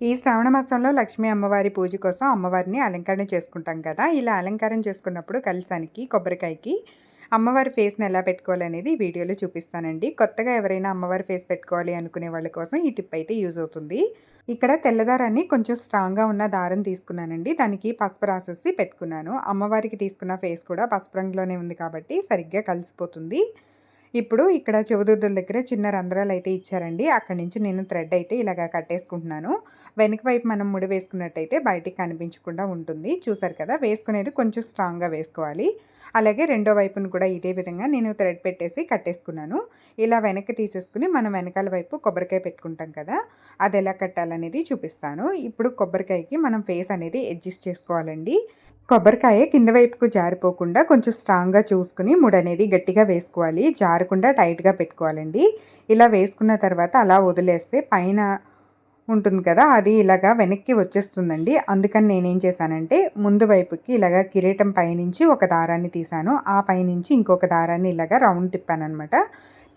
ఈ శ్రావణ మాసంలో లక్ష్మీ అమ్మవారి పూజ కోసం అమ్మవారిని అలంకరణ చేసుకుంటాం కదా. ఇలా అలంకారం చేసుకున్నప్పుడు కలిసానికి కొబ్బరికాయకి అమ్మవారి ఫేస్ని ఎలా పెట్టుకోవాలనేది వీడియోలో చూపిస్తానండి. కొత్తగా ఎవరైనా అమ్మవారి ఫేస్ పెట్టుకోవాలి అనుకునే వాళ్ళ కోసం ఈ టిప్ అయితే యూజ్ అవుతుంది. ఇక్కడ తెల్లదారాన్ని కొంచెం స్ట్రాంగ్గా ఉన్న దారం తీసుకున్నానండి. దానికి పసుపు రాసేసి పెట్టుకున్నాను. అమ్మవారికి తీసుకున్న ఫేస్ కూడా పసుపు రంగులోనే ఉంది కాబట్టి సరిగ్గా కలిసిపోతుంది. ఇప్పుడు ఇక్కడ చెవుదుద్దుల దగ్గర చిన్న రంధ్రాలు అయితే ఇచ్చారండి. అక్కడి నుంచి నేను థ్రెడ్ అయితే ఇలాగా కట్టేసుకుంటున్నాను. వెనక వైపు మనం ముడి వేసుకున్నట్టయితే బయటికి కనిపించకుండా ఉంటుంది. చూసారు కదా వేసుకునేది కొంచెం స్ట్రాంగ్గా వేసుకోవాలి. అలాగే రెండో వైపును కూడా ఇదే విధంగా నేను థ్రెడ్ పెట్టేసి కట్టేసుకున్నాను. ఇలా వెనక్కి తీసేసుకుని మనం వెనకాల వైపు కొబ్బరికాయ పెట్టుకుంటాం కదా అది ఎలా కట్టాలనేది చూపిస్తాను. ఇప్పుడు కొబ్బరికాయకి మనం ఫేస్ అనేది అడ్జస్ట్ చేసుకోవాలండి. కొబ్బరికాయ కింద వైపుకు జారిపోకుండా కొంచెం స్ట్రాంగ్గా చూసుకుని ముడి అనేది గట్టిగా వేసుకోవాలి. జారకుండా టైట్గా పెట్టుకోవాలండి. ఇలా వేసుకున్న తర్వాత అలా వదిలేస్తే పైన ఉంటుంది కదా అది ఇలాగా వెనక్కి వచ్చేస్తుందండి. అందుకని నేనేం చేశానంటే ముందు వైపుకి ఇలాగా కిరీటం పైనుంచి ఒక దారాన్ని తీసాను ఆ పైనుంచి ఇంకొక దారాన్ని ఇలాగా రౌండ్ తిప్పాను అనమాట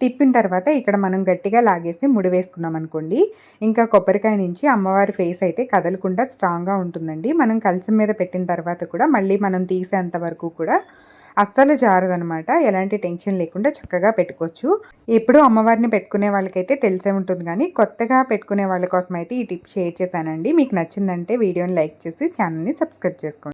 తిప్పిన తర్వాత ఇక్కడ మనం గట్టిగా లాగేసి ముడివేసుకున్నాం అనుకోండి ఇంకా కొబ్బరికాయ నుంచి అమ్మవారి ఫేస్ అయితే కదలకుండా స్ట్రాంగ్గా ఉంటుందండి. మనం కలిసి మీద పెట్టిన తర్వాత కూడా మళ్ళీ మనం తీసేంత వరకు కూడా అస్సలు జారదనమాట ఎలాంటి టెన్షన్ లేకుండా చక్కగా పెట్టుకోవచ్చు. ఎప్పుడు అమ్మవారిని పెట్టుకునే వాళ్ళకైతే తెలిసే ఉంటుంది కానీ కొత్తగా పెట్టుకునే వాళ్ళ కోసం అయితే ఈ టిప్ షేర్ చేశానండి. మీకు నచ్చిందంటే వీడియోని లైక్ చేసి ఛానల్ని సబ్స్క్రైబ్ చేసుకోండి.